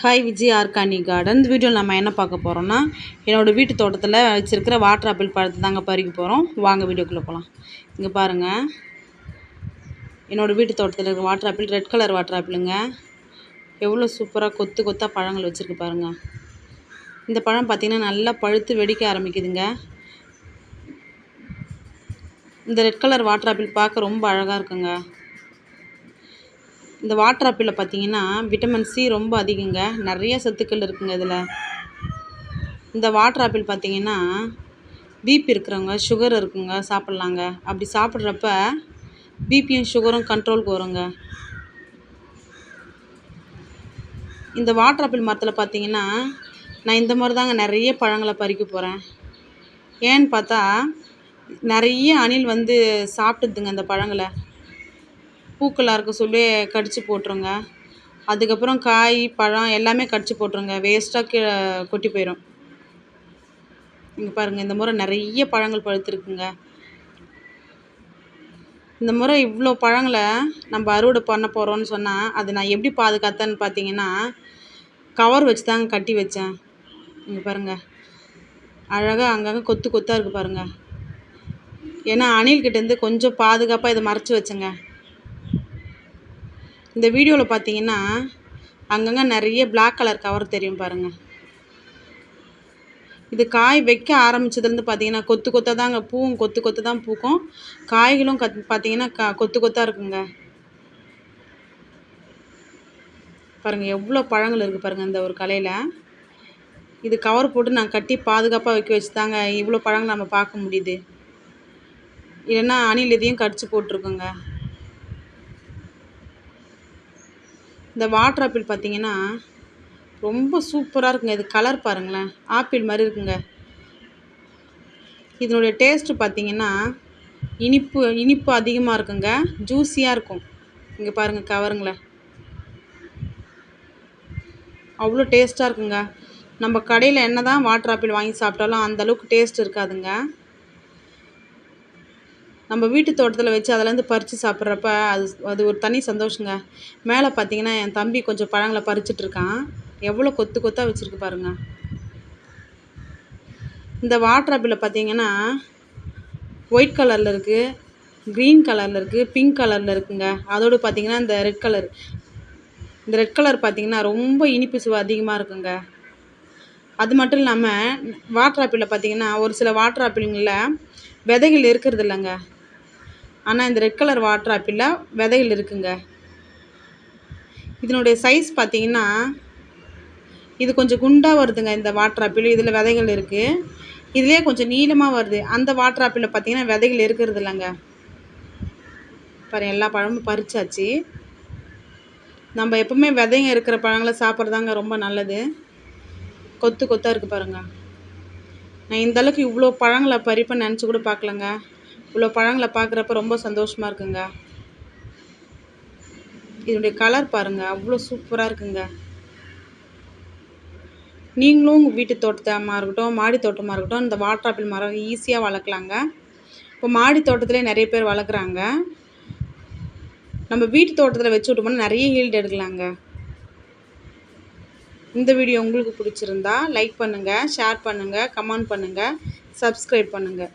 Hi Vijay organic garden இந்த வீடியோவில் நம்ம என்ன பார்க்க போகிறோம்னா என்னோடய வீட்டு தோட்டத்தில் வச்சுருக்கிற வாட்டர் ஆப்பிள் பழத்தை தாங்க பறிக்க போகிறோம் வாங்க வீடியோக்குள்ளே போகலாம் இங்கே பாருங்கள் என்னோடய வீட்டு தோட்டத்தில் இருக்கிற water apple red colour water ஆப்பிளுங்க எவ்வளோ சூப்பராக கொத்து கொத்தாக பழங்கள் வச்சுருக்கு பாருங்கள் இந்த பழம் பார்த்திங்கன்னா நல்லா பழுத்து வெடிக்க ஆரம்பிக்குதுங்க. இந்த ரெட் கலர் வாட்டர் ஆப்பிள் பார்க்க ரொம்ப அழகாக இருக்குங்க. இந்த வாட்டர் ஆப்பிளில் பார்த்தீங்கன்னா விட்டமின் சி ரொம்ப அதிகங்க. நிறைய சத்துக்கள் இருக்குங்க இதில். இந்த வாட்டர் ஆப்பிள் பார்த்தீங்கன்னா பிபி இருக்கிறவங்க சுகர் இருக்குங்க சாப்பிட்லாங்க. அப்படி சாப்பிட்றப்ப பிபியும் சுகரும் கண்ட்ரோலுக்கு வருங்க. இந்த வாட்டர் ஆப்பிள் மரத்தில் பார்த்தீங்கன்னா நான் இந்த மாதிரி தாங்க நிறைய பழங்களை பறிக்க போகிறேன் ஏன்னு பார்த்தா நிறைய அணில் வந்து சாப்பிட்டுதுங்க அந்த பழங்களை. பூக்களாக இருக்க சொல்லி கடித்து போட்டுருங்க. அதுக்கப்புறம் காய் பழம் எல்லாமே கடித்து போட்டுருங்க. வேஸ்ட்டாக கீழே கொட்டி போயிடும் இங்கே பாருங்கள் இந்த முறை நிறைய பழங்கள் பழுத்துருக்குங்க. இந்த முறை இவ்வளோ பழங்களை நம்ம அறுவடை பண்ண போகிறோன்னு சொன்னால் அது நான் எப்படி பாதுகாத்தேன்னு பார்த்தீங்கன்னா கவர் வச்சு தாங்க கட்டி வச்சேன். இங்கே பாருங்கள் அழகாக அங்கங்கே கொத்து கொத்தாக இருக்குது பாருங்கள் ஏன்னா அணில்கிட்டேருந்து கொஞ்சம் பாதுகாப்பாக இதை மறைச்சி வச்சேங்க. இந்த வீடியோவில் பார்த்தீங்கன்னா அங்கங்கே நிறைய பிளாக் கலர் கவர் தெரியும் பாருங்கள் இது காய் வைக்க ஆரம்பித்ததுலேருந்து பார்த்தீங்கன்னா கொத்து கொத்தாக தாங்க பூவும் கொத்து கொத்து தான் பூக்கும். காய்களும் கத் பார்த்தீங்கன்னா க கொத்து கொத்தாக இருக்குங்க. பாருங்கள் எவ்வளோ பழங்கள் இருக்குது பாருங்கள் இந்த ஒரு கலையில். இது கவர் போட்டு நான் கட்டி பாதுகாப்பாக வைக்க வச்சு தாங்க இவ்வளோ பழங்கள் நம்ம பார்க்க முடியுது. இல்லைன்னா அணில் இதையும் கடிச்சு போட்டிருக்குங்க. இந்த வாட்டர் ஆப்பிள் பார்த்தீங்கன்னா ரொம்ப சூப்பராக இருக்குங்க. இது கலர் பாருங்களேன். ஆப்பிள் மாதிரி இருக்குங்க. இதனுடைய டேஸ்ட்டு பார்த்தீங்கன்னா இனிப்பு இனிப்பு அதிகமாக இருக்குங்க. ஜூஸியாக இருக்கும். இங்கே பாருங்கள் கவருங்களேன் அவ்வளோ டேஸ்ட்டாக இருக்குங்க. நம்ம கடையில் என்ன தான் வாட்டர் ஆப்பிள் வாங்கி சாப்பிட்டாலும் அந்தளவுக்கு டேஸ்ட் இருக்காதுங்க. நம்ம வீட்டு தோட்டத்தில் வச்சு அதிலேருந்து பறித்து சாப்பிட்றப்ப அது அது ஒரு தனி சந்தோஷங்க. மேலே பார்த்தீங்கன்னா என் தம்பி கொஞ்சம் பழங்களை பறிச்சிட்ருக்கான் எவ்வளோ கொத்து கொத்தாக வச்சுருக்கு பாருங்க. இந்த வாட்டர் ஆப்பிளில் பார்த்தீங்கன்னா ஒயிட் கலரில் இருக்குது க்ரீன் கலரில் இருக்குது பிங்க் கலரில் இருக்குங்க. அதோடு பார்த்தீங்கன்னா இந்த ரெட் கலர் இந்த ரெட் கலர் பார்த்தீங்கன்னா ரொம்ப இனிப்பு சுவை அதிகமாக இருக்குங்க. அது மட்டும் இல்லாமல் வாட்டர் ஆப்பிளில் பார்த்தீங்கன்னா ஒரு சில வாட்டர் ஆப்பிளுங்களில் விதைகள் இருக்கிறது இல்லைங்க. ஆனால் இந்த ரெட் கலர் வாட்டர் ஆப்பிளில் விதைகள் இருக்குங்க. இதனுடைய சைஸ் பார்த்தீங்கன்னா இது கொஞ்சம் குண்டாக வருதுங்க இந்த வாட்டர் ஆப்பிள் இதில் விதைகள் இருக்குது இதுலேயே கொஞ்சம் நீளமாக வருது. அந்த வாட்டர் ஆப்பிளில் பார்த்தீங்கன்னா விதைகள் இருக்கிறது இல்லைங்க. பாரு எல்லா பழமும் பறிச்சாச்சு. நம்ம எப்பவுமே விதைங்க இருக்கிற பழங்களை சாப்பிட்றதாங்க ரொம்ப நல்லது. கொத்து கொத்தாக இருக்குது பாருங்கள் நான் இந்தளவுக்கு இவ்வளோ பழங்களை பறிப்பேன்னு நினச்சி கூட பார்க்கலங்க. இவ்வளோ பழங்களை பார்க்குறப்ப ரொம்ப சந்தோஷமாக இருக்குங்க. இதனுடைய கலர் பாருங்கள் அவ்வளோ சூப்பராக இருக்குங்க. நீங்களும் உங்கள் வீட்டு தோட்டத்தமாக இருக்கட்டும் மாடி தோட்டமாக இருக்கட்டும் இந்த வாட்டர் ஆப்பிள் மரம் ஈஸியாக வளர்க்கலாங்க. இப்போ மாடி தோட்டத்திலே நிறைய பேர் வளர்க்குறாங்க. நம்ம வீட்டு தோட்டத்தில் வச்சு விட்டோம்னா நிறைய ஹீல்டு எடுக்கலாங்க. இந்த வீடியோ உங்களுக்கு பிடிச்சிருந்தா லைக் பண்ணுங்கள் ஷேர் பண்ணுங்கள் கமெண்ட் பண்ணுங்கள் சப்ஸ்கிரைப் பண்ணுங்கள்